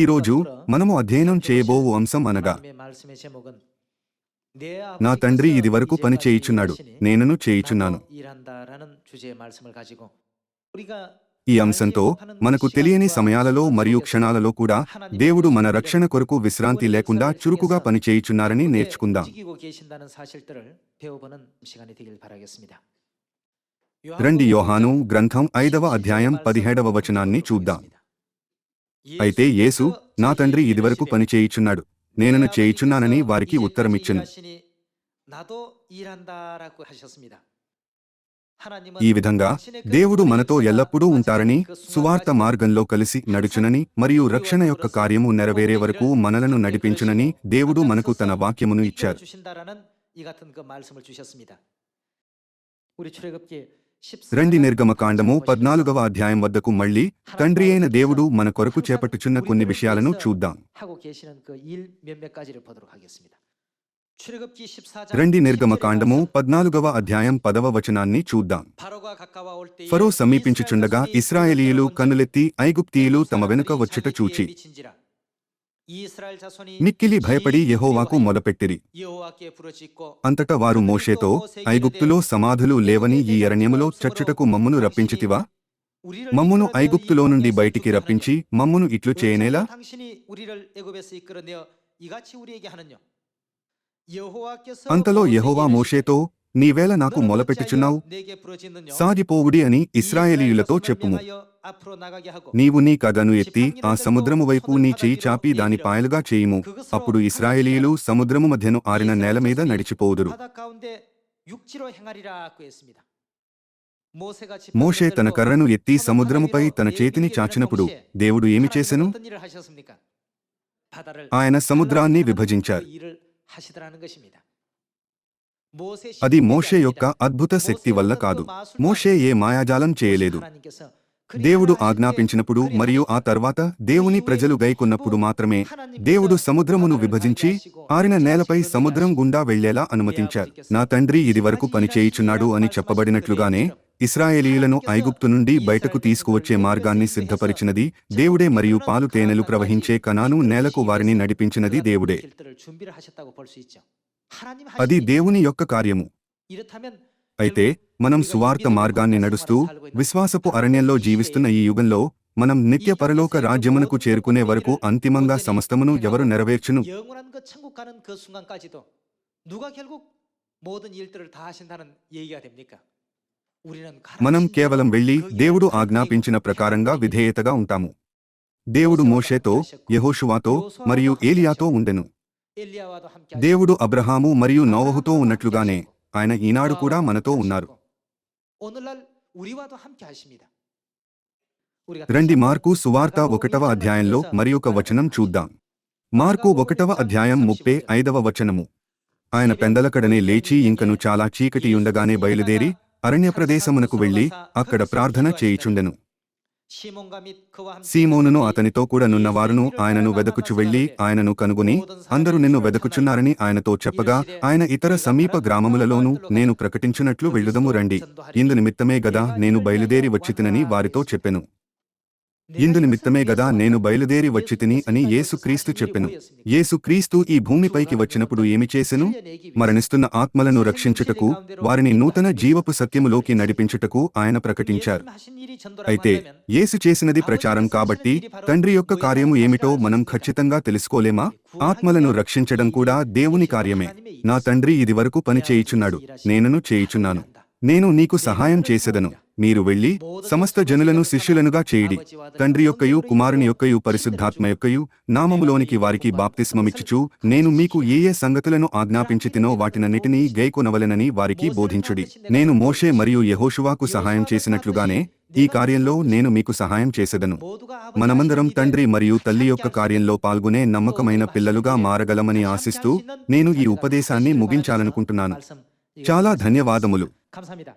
ఈరోజు మనము అధ్యయనం చేయబోవు అంశం అనగా నా తండ్రి ఇదివరకు పని చేయిచున్నాడు నేనను చేయిచున్నాను. ఈ అంశంతో మనకు తెలియని సమయాలలో మరియు క్షణాలలో కూడా దేవుడు మన రక్షణ కొరకు విశ్రాంతి లేకుండా చురుకుగా పనిచేయుచున్నారని నేర్చుకుందాం. రండి యోహాను గ్రంథం ఐదవ అధ్యాయం పదిహేడవ వచనాన్ని చూద్దాం. అయితే యేసు నా తండ్రి ఇదివరకు పని చేయుచున్నాడు. నేనను చేయిచున్నానని వారికి ఉత్తరమిచ్చెను. ఈ విధంగా దేవుడు మనతో ఎల్లప్పుడూ ఉంటారని సువార్త మార్గంలో కలిసి నడుచునని మరియు రక్షణ యొక్క కార్యము నెరవేరే వరకు మనలను నడిపించునని దేవుడు మనకు తన వాక్యమును ఇచ్చారు. రండి నిర్గమకాండము పద్నాలుగవ అధ్యాయం వద్దకు మళ్ళీ తండ్రి అయిన దేవుడు మన కొరకు చేపట్టుచున్న కొన్ని విషయాలను చూద్దాం. రండి నిర్గమకాండము పద్నాలుగవ అధ్యాయం పదవ వచనాన్ని చూద్దాం. ఫరో సమీపించుచుండగా ఇస్రాయేలీయులు కన్నులెత్తి ఐగుప్తీయులు తమ వెనుక వచ్చుట చూచి. మిక్కిలి భయపడి యెహోవాకు మొదపెట్టిరి. అంతటా వారు మోషేతో ఐగుప్తులో సమాధులు లేవని ఈ అరణ్యములో చచ్చుటకు మమ్మును రప్పించితివా? మమ్మును ఐగుప్తులో నుండి బయటికి రప్పించి మమ్మును ఇట్లు చేయనేలా? అంతలో యెహోవా మోషేతో నీవేళ నాకు మొలపెట్టుచున్నావు సాగిపోవుడి అని ఇస్రాయేలీయులతో చెప్పుము. నీవు నీ కగను ఎత్తి ఆ సముద్రము వైపు నీ చెయ్యి చాపి దాని పాయలుగా చేయుము. అప్పుడు ఇస్రాయేలీయులు సముద్రము మధ్యను ఆరిన నేల మీద నడిచిపోవుదురు మోషే తన కర్రను ఎత్తి సముద్రముపై తన చేతిని చాచినప్పుడు దేవుడు ఏమి చేసెను ఆయన సముద్రాన్ని విభజించారు. అది మోషే యొక్క అద్భుత శక్తి వల్ల కాదు. మోషే ఏ మాయాజాలం చేయలేదు. దేవుడు ఆజ్ఞాపించినప్పుడు మరియు ఆ తర్వాత దేవుని ప్రజలు గైకొన్నప్పుడు మాత్రమే దేవుడు సముద్రమును విభజించి ఆరిన నేలపై సముద్రం గుండా వెళ్ళేలా అనుమతించారు. నా తండ్రి ఇది వరకు పనిచేయుచున్నాడు అని చెప్పబడినట్లుగానే ఇస్రాయేలీలను ఐగుప్తు నుండి బయటకు తీసుకువచ్చే మార్గాన్ని సిద్ధపరిచినది దేవుడే మరియు పాలు తేనెలు ప్రవహించే కనాను నేలకు వారిని నడిపించినది దేవుడే. అది దేవుని యొక్క కార్యము. అయితే మనం సువార్త మార్గాన్ని నడుస్తూ విశ్వాసపు అరణ్యంలో జీవిస్తున్న ఈ యుగంలో మనం నిత్య పరలోక రాజ్యమునకు చేరుకునే వరకు అంతిమంగా సమస్తమును ఎవరు నెరవేర్చును? మనం కేవలం వెళ్ళి దేవుడు ఆజ్ఞాపించిన ప్రకారంగా విధేయతగా ఉంటాము. దేవుడు మోషేతో యహోషువాతో మరియు ఏలియాతో ఉండెను. దేవుడు అబ్రహాము మరియు నోవహుతో ఉన్నట్లుగానే ఆయన ఈనాడు కూడా మనతో ఉన్నారు. రండి మార్కు సువార్త ఒకటవ అధ్యాయంలో మరి ఒక వచనం చూద్దాం. మార్కు ఒకటవ అధ్యాయం ముప్పై ఐదవ వచనము. ఆయన పెందలకడనే లేచి ఇంకను చాలా చీకటియుండగానే బయలుదేరి అరణ్య ప్రదేశమునకు వెళ్ళి అక్కడ ప్రార్థన చేయిచుండెను. సీమోనును అతనితో కూడా నున్నవారును ఆయనను వెదకుచు వెళ్ళి ఆయనను కనుగొని అందరూ నిన్ను వెదకుచున్నారని ఆయనతో చెప్పగా ఆయన ఇతర సమీప గ్రామములలోనూ నేను ప్రకటించినట్లు వెళ్ళుదము రండి. ఇందు నిమిత్తమే గదా నేను బయలుదేరి వచ్చితినని వారితో చెప్పెను. ఇందు నిమిత్తమే గదా నేను బయలుదేరి వచ్చితిని అని యేసుక్రీస్తు చెప్పెను. యేసుక్రీస్తు ఈ భూమిపైకి వచ్చినప్పుడు ఏమి చేసెను మరణిస్తున్న ఆత్మలను రక్షించుటకు వారిని నూతన జీవపు సత్యములోకి నడిపించుటకు ఆయన ప్రకటించారు. అయితే యేసు చేసినది ప్రచారం కాబట్టి తండ్రి యొక్క కార్యము ఏమిటో మనం ఖచ్చితంగా తెలుసుకోలేమా? ఆత్మలను రక్షించడం కూడా దేవుని కార్యమే. నా తండ్రి ఇదివరకు పని చేయుచున్నాడు. నేనను చేయుచున్నాను. నేను నీకు సహాయం చేసెదను. మీరు వెళ్ళి సమస్త జనులను శిష్యులనుగా చేయిడి. తండ్రి యొక్కయు కుమారుని యొక్కయు పరిశుద్ధాత్మ యొక్కయు నామములోనికి వారికి బాప్తిస్మమిచ్చుచు నేను మీకు ఏ ఏ సంగతులను ఆజ్ఞాపించితినో వాటినన్నిటినీ గైకొనవలెనని వారికి బోధించుడి. నేను మోషే మరియు యహోషువాకు సహాయం చేసినట్లుగానే ఈ కార్యంలో నేను మీకు సహాయం చేసెదను. మనమందరం తండ్రి మరియు తల్లి యొక్క కార్యంలో పాల్గొనే నమ్మకమైన పిల్లలుగా మారగలమని ఆశిస్తూ నేను ఈ ఉపదేశాన్ని ముగించాలనుకుంటున్నాను. చాలా ధన్యవాదములు. 감사합니다.